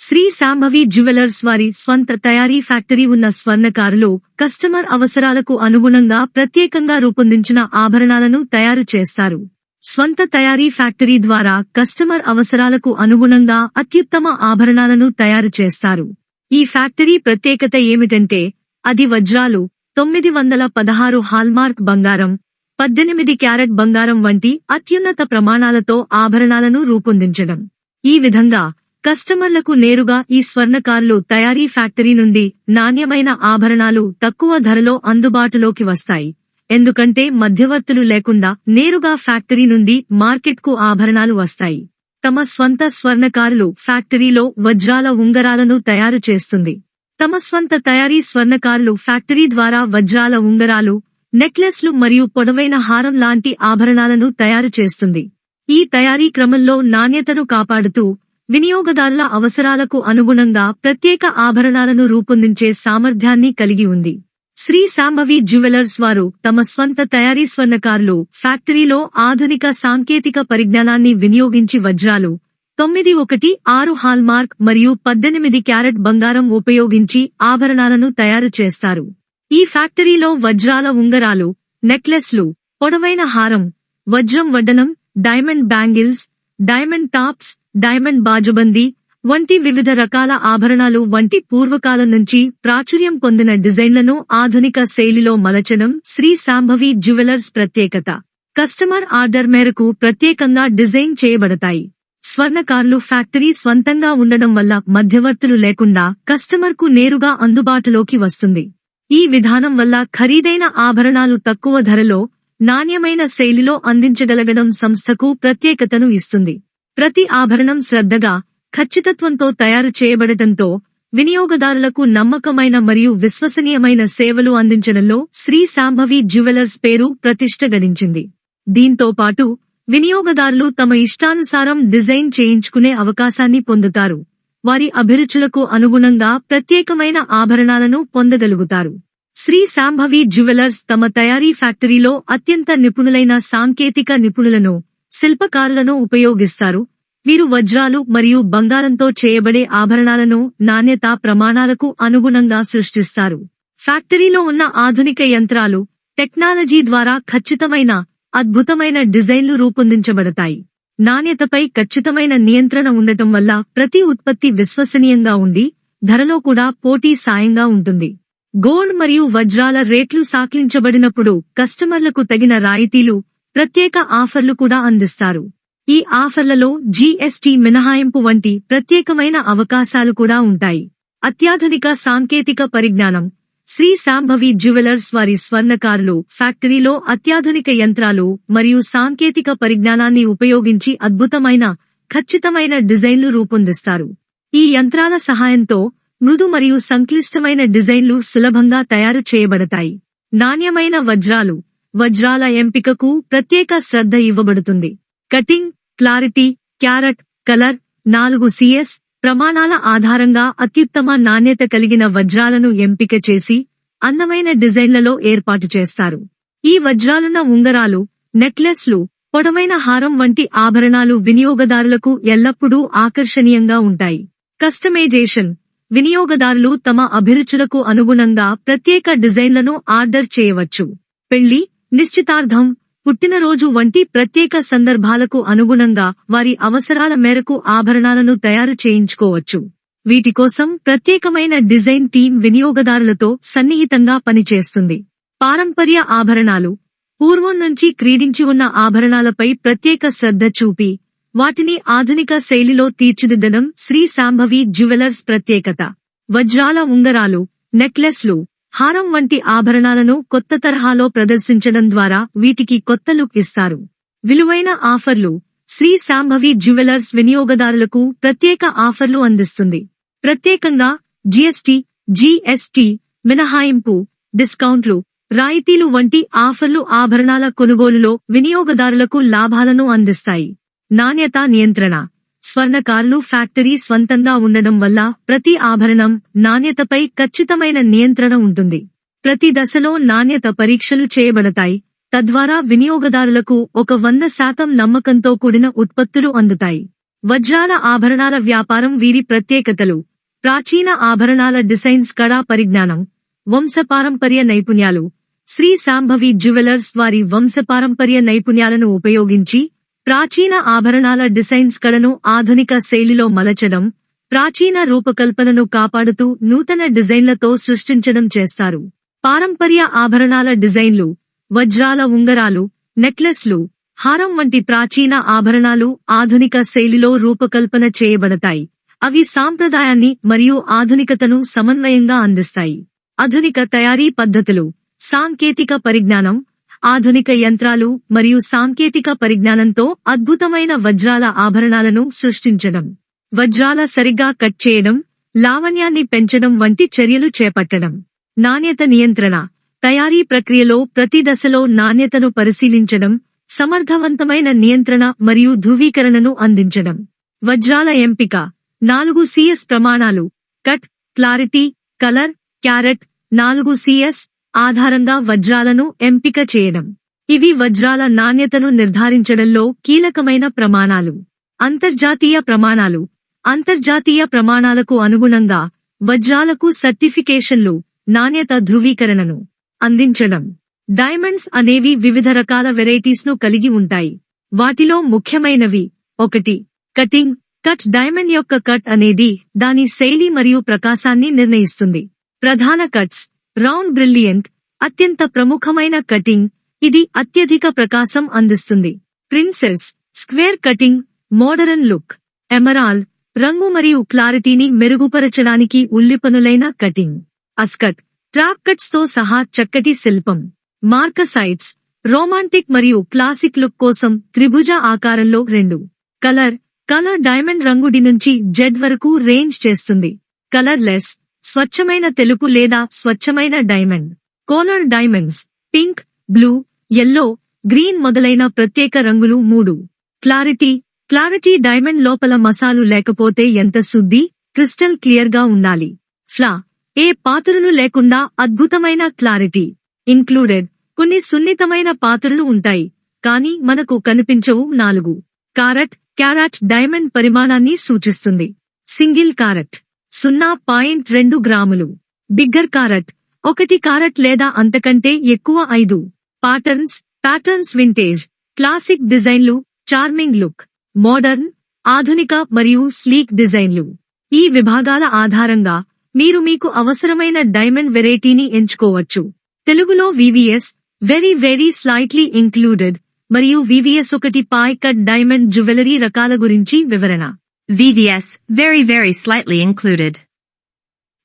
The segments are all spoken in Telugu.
శ్రీ శాంభవి జ్యువెలర్స్ వారి స్వంత తయారీ ఫ్యాక్టరీ ఉన్న స్వర్ణకారులు కస్టమర్ అవసరాలకు అనుగుణంగా ప్రత్యేకంగా రూపొందించిన ఆభరణాలను తయారు చేస్తారు. స్వంత తయారీ ఫ్యాక్టరీ ద్వారా కస్టమర్ అవసరాలకు అనుగుణంగా అత్యుత్తమ ఆభరణాలను తయారు చేస్తారు. ఈ ఫ్యాక్టరీ ప్రత్యేకత ఏమిటంటే అది వజ్రాలు తొమ్మిది వందల పదహారు హాల్మార్క్ బంగారం పద్దెనిమిది క్యారెట్ బంగారం వంటి అత్యున్నత ప్రమాణాలతో ఆభరణాలను రూపొందించడం. ఈ విధంగా కస్టమర్లకు నేరుగా ఈ స్వర్ణకారులు తయారీ ఫ్యాక్టరీ నుండి నాణ్యమైన ఆభరణాలు తక్కువ ధరలో అందుబాటులోకి వస్తాయి. ఎందుకంటే మధ్యవర్తులు లేకుండా నేరుగా ఫ్యాక్టరీ నుండి మార్కెట్కు ఆభరణాలు వస్తాయి. తమ స్వంత స్వర్ణకారులు ఫ్యాక్టరీలో వజ్రాల ఉంగరాలను తయారు చేస్తుంది. తమ స్వంత తయారీ స్వర్ణకారులు ఫ్యాక్టరీ ద్వారా వజ్రాల ఉంగరాలు నెక్లెస్లు మరియు పొడవైన హారం లాంటి ఆభరణాలను తయారు చేస్తుంది. ఈ తయారీ క్రమంలో నాణ్యతను కాపాడుతూ వినియోగదారుల అవసరాలకు అనుగుణంగా ప్రత్యేక ఆభరణాలను రూపొందించే సామర్థ్యాన్ని కలిగి ఉంది. శ్రీ సాంభవి జ్యువెలర్స్ వారు తమ స్వంత తయారీ స్వర్ణకారులు ఫ్యాక్టరీలో ఆధునిక సాంకేతిక పరిజ్ఞానాన్ని వినియోగించి వజ్రాలు తొమ్మిది ఒకటి ఆరు హాల్మార్క్ మరియు పద్దెనిమిది క్యారెట్ బంగారం ఉపయోగించి ఆభరణాలను తయారు చేస్తారు. ఈ ఫ్యాక్టరీలో వజ్రాల ఉంగరాలు నెక్లెస్లు పొడవైన హారం వజ్రం వడ్డనం diamond bangles diamond tops diamond బాజుబందీ వంటి వివిధ రకాల ఆభరణాలు వంటి పూర్వకాలం నుంచి ప్రాచుర్యం పొందిన డిజైన్లను ఆధునిక శైలిలో మలచడం శ్రీ సాంభవి జ్యువెలర్స్ ప్రత్యేకత. కస్టమర్ ఆర్డర్ మేరకు ప్రత్యేకంగా డిజైన్ చేయబడతాయి. స్వర్ణకారులు ఫ్యాక్టరీ స్వంతంగా ఉండడం వల్ల మధ్యవర్తులు లేకుండా కస్టమర్కు నేరుగా అందుబాటులోకి వస్తుంది. ఈ విధానం వల్ల ఖరీదైన ఆభరణాలు తక్కువ ధరలో నాణ్యమైన శైలిలో అందించగలగడం సంస్థకు ప్రత్యేకతను ఇస్తుంది. ప్రతి ఆభరణం శ్రద్ధగా ఖచ్చితత్వంతో తయారు చేయబడటంతో వినియోగదారులకు నమ్మకమైన మరియు విశ్వసనీయమైన సేవలు అందించడంలో శ్రీ సాంభవి జ్యువెలర్స్ పేరు ప్రతిష్ట గడించింది. దీంతో పాటు వినియోగదారులు తమ ఇష్టానుసారం డిజైన్ చేయించుకునే అవకాశాన్ని పొందుతారు. వారి అభిరుచులకు అనుగుణంగా ప్రత్యేకమైన ఆభరణాలను పొందగలుగుతారు. శ్రీ శాంభవి జ్యువెలర్స్ తమ తయారీ ఫ్యాక్టరీలో అత్యంత నిపుణులైన సాంకేతిక నిపుణులను శిల్పకారులను ఉపయోగిస్తారు. వీరు వజ్రాలు మరియు బంగారంతో చేయబడే ఆభరణాలను నాణ్యత ప్రమాణాలకు అనుగుణంగా సృష్టిస్తారు. ఫ్యాక్టరీలో ఉన్న ఆధునిక యంత్రాలు టెక్నాలజీ ద్వారా ఖచ్చితమైన అద్భుతమైన డిజైన్లు రూపొందించబడతాయి. నాణ్యతపై ఖచ్చితమైన నియంత్రణ ఉండటం వల్ల ప్రతి ఉత్పత్తి విశ్వసనీయంగా ఉండి ధరలో కూడా పోటీ సాయంగా ఉంటుంది. గోల్డ్ మరియు వజ్రాల రేట్లు సాక్లించబడినప్పుడు కస్టమర్లకు తగిన రాయితీలు ప్రత్యేక ఆఫర్లు కూడా అందిస్తారు. ఈ ఆఫర్లలో జీఎస్టీ మినహాయింపు వంటి ప్రత్యేకమైన అవకాశాలు కూడా ఉంటాయి. అత్యాధునిక సాంకేతిక పరిజ్ఞానం శ్రీ శాంభవి జ్యువెలర్స్ వారి స్వర్ణకారులు ఫ్యాక్టరీలో అత్యాధునిక యంత్రాలు మరియు సాంకేతిక పరిజ్ఞానాన్ని ఉపయోగించి అద్భుతమైన ఖచ్చితమైన డిజైన్లు రూపొందిస్తారు. ఈ యంత్రాల సహాయంతో మృదు మరియు సంక్లిష్టమైన డిజైన్లు సులభంగా తయారు చేయబడతాయి. నాణ్యమైన వజ్రాలు వజ్రాల ఎంపికకు ప్రత్యేక శ్రద్ధ ఇవ్వబడుతుంది. కటింగ్ క్లారిటీ క్యారెట్ కలర్ నాలుగు సిఎస్ ప్రమాణాల ఆధారంగా అత్యుత్తమ నాణ్యత కలిగిన వజ్రాలను ఎంపిక చేసి అందమైన డిజైన్లలో ఏర్పాటు చేస్తారు. ఈ వజ్రాలున్న ఉంగరాలు నెక్లెస్లు పొడవైన హారం వంటి ఆభరణాలు వినియోగదారులకు ఎల్లప్పుడూ ఆకర్షణీయంగా ఉంటాయి. కస్టమైజేషన్ వినియోగదారులు తమ అభిరుచులకు అనుగుణంగా ప్రత్యేక డిజైన్లను ఆర్డర్ చేయవచ్చు. పెళ్ళి నిశ్చితార్థం పుట్టినరోజు వంటి ప్రత్యేక సందర్భాలకు అనుగుణంగా వారి అవసరాల మేరకు ఆభరణాలను తయారు చేయించుకోవచ్చు. వీటి కోసం ప్రత్యేకమైన డిజైన్ టీం వినియోగదారులతో సన్నిహితంగా పనిచేస్తుంది. పారంపర్య ఆభరణాలు పూర్వం నుంచి క్రీడించి ఉన్న ఆభరణాలపై ప్రత్యేక శ్రద్ధ చూపి వాటిని ఆధునిక శైలిలో తీర్చిదిద్దడం శ్రీ శాంభవి జ్యువెలర్స్ ప్రత్యేకత. వజ్రాల ఉంగరాలు నెక్లెస్లు హారం వంటి ఆభరణాలను కొత్త తరహాలో ప్రదర్శించడం ద్వారా వీటికి కొత్త లుక్ ఇస్తారు. విలువైన ఆఫర్లు శ్రీ శాంభవి జ్యువెలర్స్ వినియోగదారులకు ప్రత్యేక ఆఫర్లు అందిస్తుంది. ప్రత్యేకంగా జిఎస్టి జిఎస్టి మినహాయింపు డిస్కౌంట్లు రాయితీలు వంటి ఆఫర్లు ఆభరణాల కొనుగోలులో వినియోగదారులకు లాభాలను అందిస్తాయి. నాణ్యత నియంత్రణ. స్వర్ణకారులు ఫ్యాక్టరీ స్వంతంగా ఉండడం వల్ల ప్రతి ఆభరణం నాణ్యతపై ఖచ్చితమైన నియంత్రణ ఉంటుంది. ప్రతి దశలో నాణ్యత పరీక్షలు చేయబడతాయి. తద్వారా వినియోగదారులకు ఒక వంద శాతం నమ్మకంతో కూడిన ఉత్పత్తులు అందుతాయి. వజ్రాల ఆభరణాల వ్యాపారం వీరి ప్రత్యేకతలు. ప్రాచీన ఆభరణాల డిజైన్స్ కళా పరిజ్ఞానం వంశపారంపర్య నైపుణ్యాలు. శ్రీ శాంభవి జ్యువెలర్స్ వారి వంశపారంపర్య నైపుణ్యాలను ఉపయోగించి ప్రాచీన ఆభరణాల డిజైన్స్ కళను ఆధునిక శైలిలో మలచడం ప్రాచీన రూపకల్పనను కాపాడుతూ నూతన డిజైన్లతో సృష్టించడం చేస్తారు. పారంపర్య ఆభరణాల డిజైన్లు వజ్రాల ఉంగరాలు నెక్లెస్లు హారం వంటి ప్రాచీన ఆభరణాలు ఆధునిక శైలిలో రూపకల్పన చేయబడతాయి. అవి సాంప్రదాయాన్ని మరియు ఆధునికతను సమన్వయంగా అందిస్తాయి. ఆధునిక తయారీ పద్ధతులు సాంకేతిక పరిజ్ఞానం ఆధునిక యంత్రాలు మరియు సాంకేతిక పరిజ్ఞానంతో అద్భుతమైన వజ్రాల ఆభరణాలను సృష్టించడం. వజ్రాల సరిగ్గా కట్ చేయడం లావణ్యాన్ని పెంచడం వంటి చర్యలు చేపట్టడం. నాణ్యత నియంత్రణ తయారీ ప్రక్రియలో ప్రతి దశలో నాణ్యతను పరిశీలించడం సమర్థవంతమైన నియంత్రణ మరియు ధృవీకరణను అందించడం. వజ్రాల ఎంపిక నాలుగు సిఎస్ ప్రమాణాలు కట్ క్లారిటీ కలర్ క్యారెట్ నాలుగు సిఎస్ ఆధారంగా వజ్రాలను ఎంపిక చేయడం. ఇవి వజ్రాల నాణ్యతను నిర్ధారించడంలో కీలకమైన ప్రమాణాలు. అంతర్జాతీయ ప్రమాణాలు. అంతర్జాతీయ ప్రమాణాలకు అనుగుణంగా వజ్రాలకు సర్టిఫికేషన్లు నాణ్యత ధృవీకరణను అందించడం. డైమండ్స్ అనేవి వివిధ రకాల వెరైటీస్ను కలిగి ఉంటాయి. వాటిలో ముఖ్యమైనవి ఒకటి కటింగ్. కట్ డైమండ్ యొక్క కట్ అనేది దాని శైలి మరియు ప్రకాశాన్ని నిర్ణయిస్తుంది. ప్రధాన కట్స్. రౌండ్ బ్రిలియంట్ అత్యంత ప్రముఖమైన కటింగ్ ఇది అత్యధిక ప్రకాశం అందిస్తుంది. Princess square cutting modern look emerald రంగు మరియు క్లారిటీని మెరుగుపరచడానికి ఉల్లిపనులైన కటింగ్. అస్కట్ ట్రాప్ కట్స్తో సహా చక్కటి శిల్పం. మార్కసైట్స్ రోమాంటిక్ మరియు క్లాసిక్ లుక్ కోసం త్రిభుజ ఆకారంలో రెండు. కలర్ కలర్ డైమండ్ రంగుడి నుంచి జెడ్ వరకు రేంజ్ చేస్తుంది. కలర్ లెస్ స్వచ్ఛమైన తెలుపు లేదా స్వచ్ఛమైన diamond. Colour diamonds pink blue yellow green మొదలైన ప్రత్యేక రంగులు మూడు. క్లారిటీ క్లారిటీ డైమండ్ లోపల మసాలు లేకపోతే ఎంత శుద్ధి క్రిస్టల్ క్లియర్గా ఉండాలి. ఫ్లా ఏ పాత్రలు లేకుండా అద్భుతమైన క్లారిటీ. ఇంక్లూడెడ్ కొన్ని సున్నితమైన పాత్రలు ఉంటాయి కానీ మనకు కనిపించవు నాలుగు. కారట్ క్యారెట్ డైమండ్ పరిమాణాన్ని సూచిస్తుంది. Single carat. సున్నా పాయింట్ రెండు గ్రాములు. Bigger carat. ఒకటి కారట్ లేదా అంతకంటే ఎక్కువ ఐదు. పాటర్న్స్ ప్యాటర్న్స్ వింటేజ్ క్లాసిక్ డిజైన్లు. చార్మింగ్ లుక్ మోడర్న్ ఆధునిక మరియు స్లీక్ డిజైన్లు. ఈ విభాగాల ఆధారంగా మీరు మీకు అవసరమైన డైమండ్ వెరైటీని ఎంచుకోవచ్చు. తెలుగులో VVS very very slightly included మరియు వివిఎస్ ఒకటి పాయ్ కట్ డైమండ్ జ్యువెలరీ రకాల గురించి వివరణ. VVS, very very slightly included.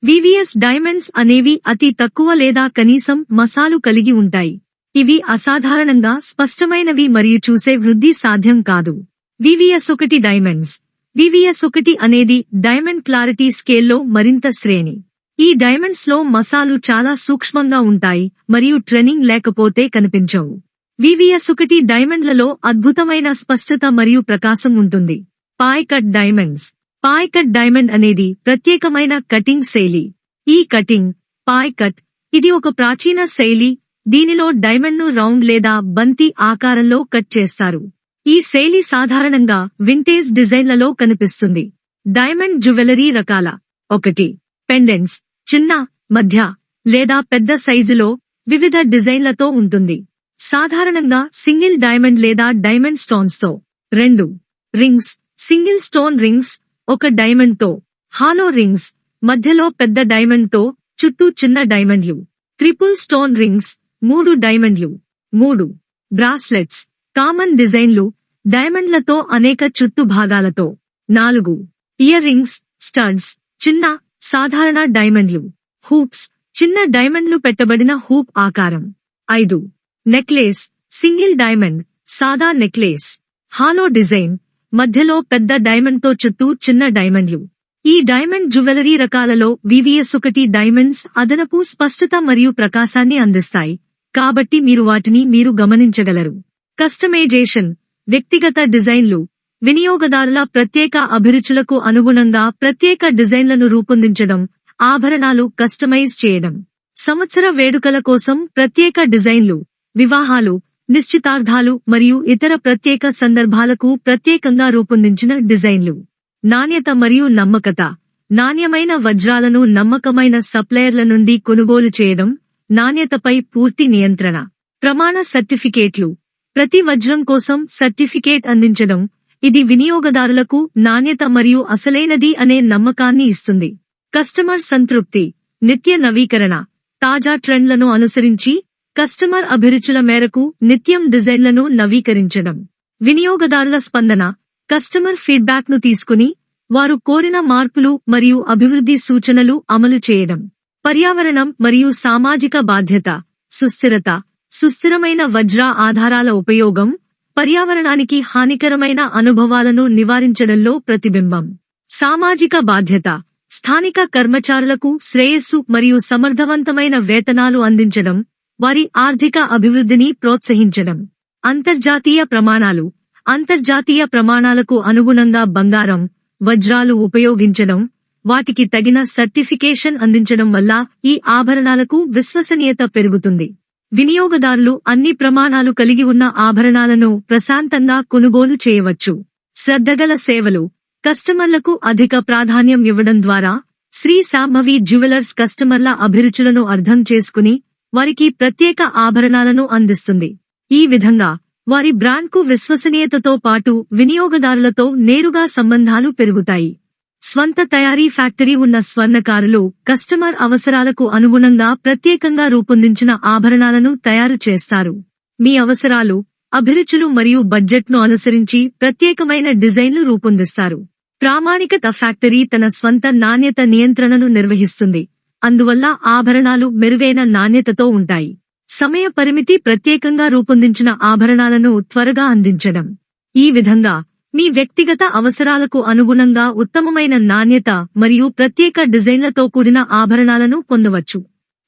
VVS diamonds అనేవి అతి తక్కువ లేదా కనీసం మసాలు కలిగి ఉంటాయి. ఇవి అసాధారణంగా స్పష్టమైనవి మరియు చూసే వృద్ధి సాధ్యం కాదు. వివిఎస్ ఒకటి డైమండ్స్ వివిఎస్ ఒకటి అనేది డైమండ్ క్లారిటీ స్కేల్లో మరింత శ్రేణి. ఈ డైమండ్స్లో మసాలు చాలా సూక్ష్మంగా ఉంటాయి మరియు ట్రెనింగ్ లేకపోతే కనిపించవు. వివిఎస్ ఒకటి డైమండ్లలో అద్భుతమైన స్పష్టత మరియు ప్రకాశం ఉంటుంది. పాయ్ కట్ డైమండ్స్ పాయ్ కట్ డైమండ్ అనేది ప్రత్యేకమైన కటింగ్ శైలి. ఈ కటింగ్ పాయ్ కట్ ఇది ఒక ప్రాచీన శైలి. దీనిలో డైమండ్ను రౌండ్ లేదా బంతి ఆకారంలో కట్ చేస్తారు. ఈ శైలి సాధారణంగా వింటేజ్ డిజైన్లలో కనిపిస్తుంది. డైమండ్ జ్యువెలరీ రకాల. ఒకటి పెండెంట్స్ చిన్న మధ్య లేదా పెద్ద సైజులో వివిధ డిజైన్లతో ఉంటుంది. సాధారణంగా సింగిల్ డైమండ్ లేదా డైమండ్ స్టోన్స్తో. రెండు రింగ్స్ సింగిల్ స్టోన్ రింగ్స్ ఒక డైమండ్తో హాలో రింగ్స్ మధ్యలో పెద్ద డైమండ్తో చుట్టూ చిన్న డైమండ్లు. ట్రిపుల్ స్టోన్ రింగ్స్ మూడు డైమండ్లు. మూడు బ్రాస్లెట్స్ కామన్ డిజైన్లు డైమండ్లతో అనేక చుట్టు భాగాలతో. నాలుగు ఇయర్ రింగ్స్ స్టడ్స్ చిన్న సాధారణ డైమండ్లు. హూప్స్ చిన్న డైమండ్లు పెట్టబడిన హూప్ ఆకారం. ఐదు నెక్లెస్ సింగిల్ డైమండ్ సాదా నెక్లెస్. హాలో డిజైన్ మధ్యలో పెద్ద డైమండ్తో చుట్టూ చిన్న డైమండ్లు. ఈ డైమండ్ జ్యువెలరీ రకాలలో వివిఎస్ ఒకటి డైమండ్స్ అదనపు స్పష్టత మరియు ప్రకాశాన్ని అందిస్తాయి. కాబట్టి మీరు వాటిని మీరు గమనించగలరు. కస్టమైజేషన్ వ్యక్తిగత డిజైన్లు. వినియోగదారుల ప్రత్యేక అభిరుచులకు అనుగుణంగా ప్రత్యేక డిజైన్లను రూపొందించడం ఆభరణాలు కస్టమైజ్ చేయడం. సంవత్సర వేడుకల కోసం ప్రత్యేక డిజైన్లు వివాహాలు నిశ్చితార్థాలు మరియు ఇతర ప్రత్యేక సందర్భాలకు ప్రత్యేకంగా రూపొందించిన డిజైన్లు. నాణ్యత మరియు నమ్మకత. నాణ్యమైన వజ్రాలను నమ్మకమైన సప్లయర్ల నుండి కొనుగోలు చేయడం నాణ్యతపై పూర్తి నియంత్రణ. ప్రమాణ సర్టిఫికేట్లు. ప్రతి వజ్రం కోసం సర్టిఫికేట్ అందించడం ఇది వినియోగదారులకు నాణ్యత మరియు అసలైనది అనే నమ్మకాన్ని ఇస్తుంది. కస్టమర్ సంతృప్తి. నిత్య నవీకరణ. తాజా ట్రెండ్లను అనుసరించి కస్టమర్ అభిరుచుల మేరకు నిత్యం డిజైన్లను నవీకరించడం. వినియోగదారుల స్పందన కస్టమర్ ఫీడ్బ్యాక్ను తీసుకుని వారు కోరిన మార్పులు మరియు అభివృద్ధి సూచనలు అమలు చేయడం. పర్యావరణం మరియు సామాజిక బాధ్యత సుస్థిరత సుస్థిరమైన వజ్ర ఆధారాల ఉపయోగం పర్యావరణానికి హానికరమైన అనుభవాలను నివారించడంలో ప్రతిబింబం. సామాజిక బాధ్యత స్థానిక కర్మచారులకు శ్రేయస్సు మరియు సమర్థవంతమైన వేతనాలు అందించడం వారి ఆర్థిక అభివృద్ధిని ప్రోత్సహించడం. అంతర్జాతీయ ప్రమాణాలు అంతర్జాతీయ ప్రమాణాలకు అనుగుణంగా బంగారం వజ్రాలు ఉపయోగించడం వాటికి తగిన సర్టిఫికేషన్ అందించడం వల్ల ఈ ఆభరణాలకు విశ్వసనీయత పెరుగుతుంది. వినియోగదారులు అన్ని ప్రమాణాలు కలిగి ఉన్న ఆభరణాలను ప్రశాంతంగా కొనుగోలు చేయవచ్చు. శ్రద్ధగల సేవలు కస్టమర్లకు అధిక ప్రాధాన్యం ఇవ్వడం ద్వారా శ్రీ సాంభవి జ్యువెలర్స్ కస్టమర్ల అభిరుచులను అర్థం చేసుకుని వారికి ప్రత్యేక ఆభరణాలను అందిస్తుంది. ఈ విధంగా వారి బ్రాండ్కు విశ్వసనీయతతో పాటు వినియోగదారులతో నేరుగా సంబంధాలు పెరుగుతాయి. స్వంత తయారీ ఫ్యాక్టరీ ఉన్న స్వర్ణకారులు కస్టమర్ అవసరాలకు అనుగుణంగా ప్రత్యేకంగా రూపొందించిన ఆభరణాలను తయారు చేస్తారు. మీ అవసరాలు అభిరుచులు మరియు బడ్జెట్ను అనుసరించి ప్రత్యేకమైన డిజైన్లు రూపొందిస్తారు. ప్రామాణికత ఫ్యాక్టరీ తన స్వంత నాణ్యత నియంత్రణను నిర్వహిస్తుంది. అందువల్ల ఆభరణాలు మెరుగైన నాణ్యతతో ఉంటాయి. సమయ పరిమితి ప్రత్యేకంగా రూపొందించిన ఆభరణాలను త్వరగా అందించడం. ఈ విధంగా మీ వ్యక్తిగత అవసరాలకు అనుగుణంగా ఉత్తమమైన నాణ్యత మరియు ప్రత్యేక డిజైన్లతో కూడిన ఆభరణాలను పొందవచ్చు.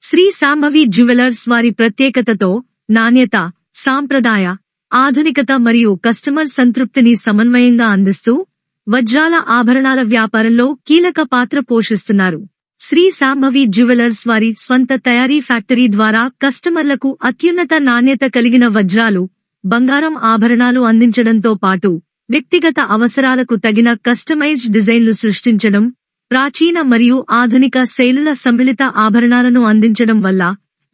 శ్రీ సాంభవి జ్యువెలర్స్ వారి ప్రత్యేకతతో నాణ్యత సాంప్రదాయ ఆధునికత మరియు కస్టమర్ సంతృప్తిని సమన్వయంగా అందిస్తూ వజ్రాల ఆభరణాల వ్యాపారంలో కీలక పాత్ర పోషిస్తున్నారు. శ్రీ సాంభవి జ్యువెలర్స్ వారి స్వంత తయారీ ఫ్యాక్టరీ ద్వారా కస్టమర్లకు అత్యున్నత నాణ్యత కలిగిన వజ్రాలు బంగారం ఆభరణాలు అందించడంతో పాటు వ్యక్తిగత అవసరాలకు తగిన కస్టమైజ్డ్ డిజైన్లు సృష్టించడం ప్రాచీన మరియు ఆధునిక శైలుల సమ్మిళిత ఆభరణాలను అందించడం వల్ల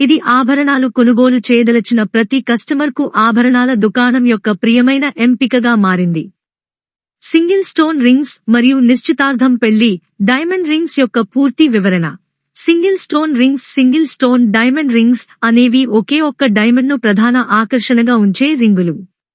ఇది ఆభరణాలు కొనుగోలు చేయదలచిన ప్రతి కస్టమర్కు ఆభరణాల దుకాణం యొక్క ప్రియమైన ఎంపికగా మారింది. సింగిల్ స్టోన్ రింగ్స్ మరియు నిశ్చితార్థం పెళ్ళి డైమండ్ రింగ్స్ యొక్క పూర్తి వివరణ. Single stone rings single stone diamond rings అనేవి ఒకే ఒక్క డైమండ్ను ప్రధాన ఆకర్షణగా ఉంచే రింగులు.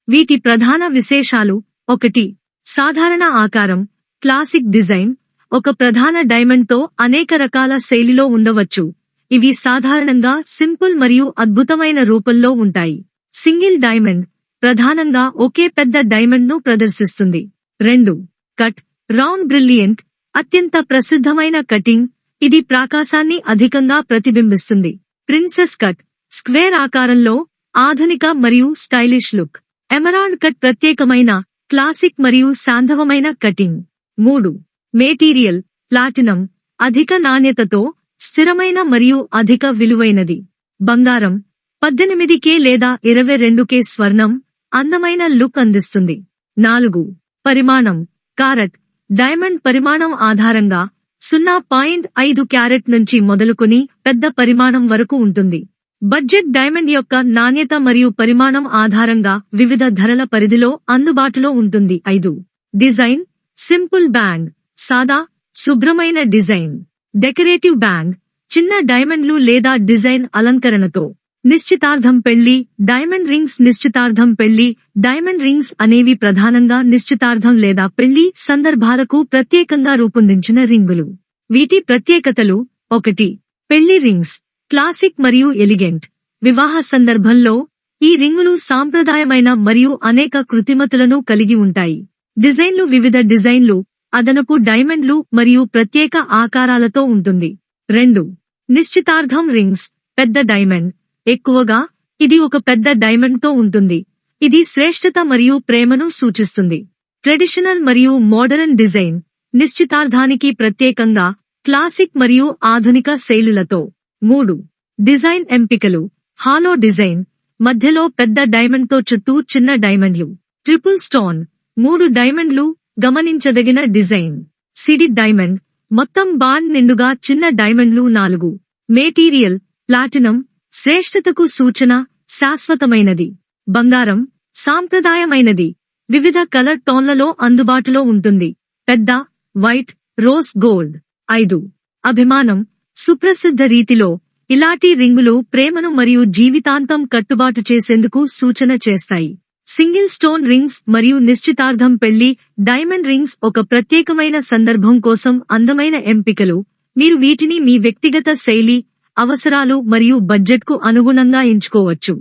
వీటి ప్రధాన విశేషాలు ఒకటి సాధారణ ఆకారం క్లాసిక్ డిజైన్ ఒక ప్రధాన డైమండ్తో అనేక రకాల శైలిలో ఉండవచ్చు. ఇవి సాధారణంగా సింపుల్ మరియు అద్భుతమైన రూపంలో ఉంటాయి. సింగిల్ డైమండ్ ప్రధానంగా ఒకే పెద్ద డైమండ్ను ప్రదర్శిస్తుంది. రెండు కట్. రౌండ్ బ్రిలియంట్ అత్యంత ప్రసిద్ధమైన కటింగ్. ఇది ప్రాకాశాన్ని అధికంగా ప్రతిబింబిస్తుంది. ప్రిన్సెస్ కట్ స్క్వేర్ ఆకారంలో ఆధునిక మరియు స్టైలిష్ లుక్. ఎమరాల్డ్ కట్ ప్రత్యేకమైన క్లాసిక్ మరియు సాంధవమైన కటింగ్. మూడు మేటీరియల్ ప్లాటినం అధిక నాణ్యతతో స్థిరమైన మరియు అధిక విలువైనది. బంగారం పద్దెనిమిది కే లేదా ఇరవై రెండు కే స్వర్ణం అందమైన లుక్ అందిస్తుంది. నాలుగు పరిమాణం. కారట్ డైమండ్ పరిమాణం ఆధారంగా సున్నా పాయింట్ ఐదు క్యారెట్ నుంచి మొదలుకొని పెద్ద పరిమాణం వరకు ఉంటుంది. బడ్జెట్ డైమండ్ యొక్క నాణ్యత మరియు పరిమాణం ఆధారంగా వివిధ ధరల పరిధిలో అందుబాటులో ఉంటుంది. ఐదు. డిజైన్ సింపుల్ బ్యాంగ్ సాదా శుభ్రమైన డిజైన్. డెకరేటివ్ బ్యాంగ్ చిన్న డైమండ్లు లేదా డిజైన్ అలంకరణతో. నిశ్చితార్థం పెళ్ళి డైమండ్ రింగ్స్ నిశ్చితార్థం పెళ్ళి డైమండ్ రింగ్స్ అనేవి ప్రధానంగా నిశ్చితార్థం లేదా పెళ్ళి సందర్భాలకు ప్రత్యేకంగా రూపొందించిన రింగులు. వీటి ప్రత్యేకతలు ఒకటి పెళ్ళి రింగ్స్ క్లాసిక్ మరియు ఎలిగెంట్. వివాహ సందర్భంలో ఈ రింగులు సాంప్రదాయమైన మరియు అనేక కృతిమతులను కలిగి ఉంటాయి. డిజైన్లు వివిధ డిజైన్లు అదనపు డైమండ్లు మరియు ప్రత్యేక ఆకారాలతో ఉంటుంది. రెండు నిశ్చితార్థం రింగ్స్ పెద్ద డైమండ్. ఎక్కువగా ఇది ఒక పెద్ద డైమండ్తో ఉంటుంది. ఇది శ్రేష్టత మరియు ప్రేమను సూచిస్తుంది. ట్రెడిషనల్ మరియు మోడరన్ డిజైన్ నిశ్చితార్థానికి ప్రత్యేకంగా క్లాసిక్ మరియు ఆధునిక శైలులతో. మూడు. డిజైన్ ఎంపికలు. Halo design. మధ్యలో పెద్ద డైమండ్తో చుట్టూ చిన్న డైమండ్లు. Triple stone. మూడు డైమండ్లు గమనించదగిన డిజైన్. సిడి డైమండ్. మొత్తం బాండ్ నిండుగా చిన్న డైమండ్లు. నాలుగు. మెటీరియల్. ప్లాటినం. శ్రేష్ఠతకు సూచన శాశ్వతమైనది. బంగారం సాంప్రదాయమైనది. వివిధ కలర్ టోన్లలో అందుబాటులో ఉంటుంది. పెద్ద వైట్ రోజ్ గోల్డ్. ఐదు. అభిమానం సుప్రసిద్ధ రీతిలో ఇలాంటి రింగులు ప్రేమను మరియు జీవితాంతం కట్టుబాటు చేసేందుకు సూచన చేస్తాయి. సింగిల్ స్టోన్ రింగ్స్ మరియు నిశ్చితార్థం పెళ్ళి డైమండ్ రింగ్స్ ఒక ప్రత్యేకమైన సందర్భం కోసం అందమైన ఎంపికలు. మీరు వీటిని మీ వ్యక్తిగత శైలి అవసరాలు మరియు బడ్జెట్కు అనుగుణంగా ఎంచుకోవచ్చు.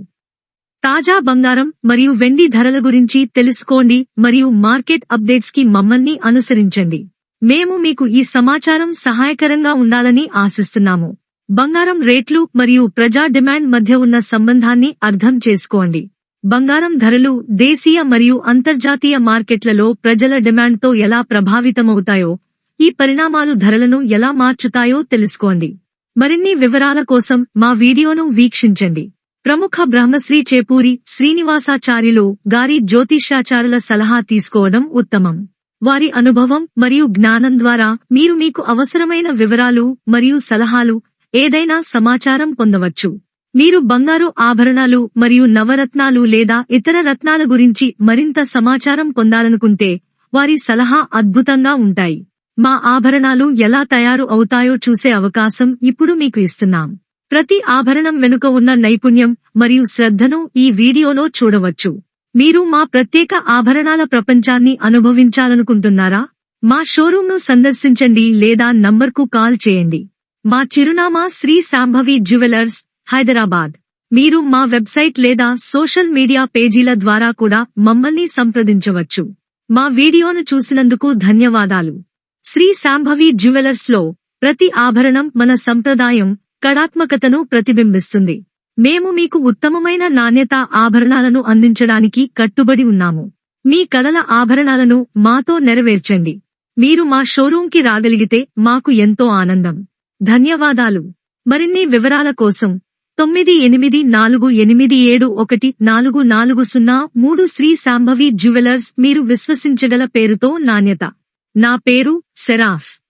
తాజా బంగారం మరియు వెండి ధరల గురించి తెలుసుకోండి మరియు మార్కెట్ అప్డేట్స్కి మమ్మల్ని అనుసరించండి. మేము మీకు ఈ సమాచారం సహాయకరంగా ఉండాలని ఆశిస్తున్నాము. బంగారం రేట్లు మరియు ప్రజా డిమాండ్ మధ్య ఉన్న సంబంధాన్ని అర్థం చేసుకోండి. బంగారం ధరలు దేశీయ మరియు అంతర్జాతీయ మార్కెట్లలో ప్రజల డిమాండ్తో ఎలా ప్రభావితమవుతాయో ఈ పరిణామాలు ధరలను ఎలా మార్చుతాయో తెలుసుకోండి. మరిన్ని వివరాల కోసం మా వీడియోను వీక్షించండి. ప్రముఖ బ్రహ్మశ్రీ చేపూరి శ్రీనివాసాచార్యులు గారి జ్యోతిష్యాచారుల సలహా తీసుకోవడం ఉత్తమం. వారి అనుభవం మరియు జ్ఞానం ద్వారా మీరు మీకు అవసరమైన వివరాలు మరియు సలహాలు ఏదైనా సమాచారం పొందవచ్చు. మీరు బంగారు ఆభరణాలు మరియు నవరత్నాలు లేదా ఇతర రత్నాల గురించి మరింత సమాచారం పొందాలనుకుంటే వారి సలహా అద్భుతంగా ఉంటాయి. మా ఆభరణాలు ఎలా తయారు అవుతాయో చూసే అవకాశం ఇప్పుడు మీకు ఇస్తున్నాం. ప్రతి ఆభరణం వెనుక ఉన్న నైపుణ్యం మరియు శ్రద్ధను ఈ వీడియోలో చూడవచ్చు. మీరు మా ప్రత్యేక ఆభరణాల ప్రపంచాన్ని అనుభవించాలనుకుంటున్నారా? మా షోరూంను సందర్శించండి లేదా నంబర్కు కాల్ చేయండి. మా చిరునామా శ్రీ శాంభవి జ్యువెలర్స్ హైదరాబాద్. మీరు మా వెబ్సైట్ లేదా సోషల్ మీడియా పేజీల ద్వారా కూడా మమ్మల్ని సంప్రదించవచ్చు. మా వీడియోను చూసినందుకు ధన్యవాదాలు. శ్రీ శాంభవి జ్యువెలర్స్లో ప్రతి ఆభరణం మన సంప్రదాయం కళాత్మకతను ప్రతిబింబిస్తుంది. మేము మీకు ఉత్తమమైన నాణ్యత ఆభరణాలను అందించడానికి కట్టుబడి ఉన్నాము. మీ కలల ఆభరణాలను మాతో నెరవేర్చండి. మీరు మా షోరూంకి రాగలిగితే మాకు ఎంతో ఆనందం. ధన్యవాదాలు. మరిన్ని వివరాల కోసం తొమ్మిది ఎనిమిది నాలుగు ఎనిమిది ఏడు ఒకటి నాలుగు నాలుగు సున్నా మూడు శ్రీ శాంభవి జ్యువెలర్స్ మీరు విశ్వసించగల పేరుతో నాణ్యత. నా పేరు సెరాఫ్.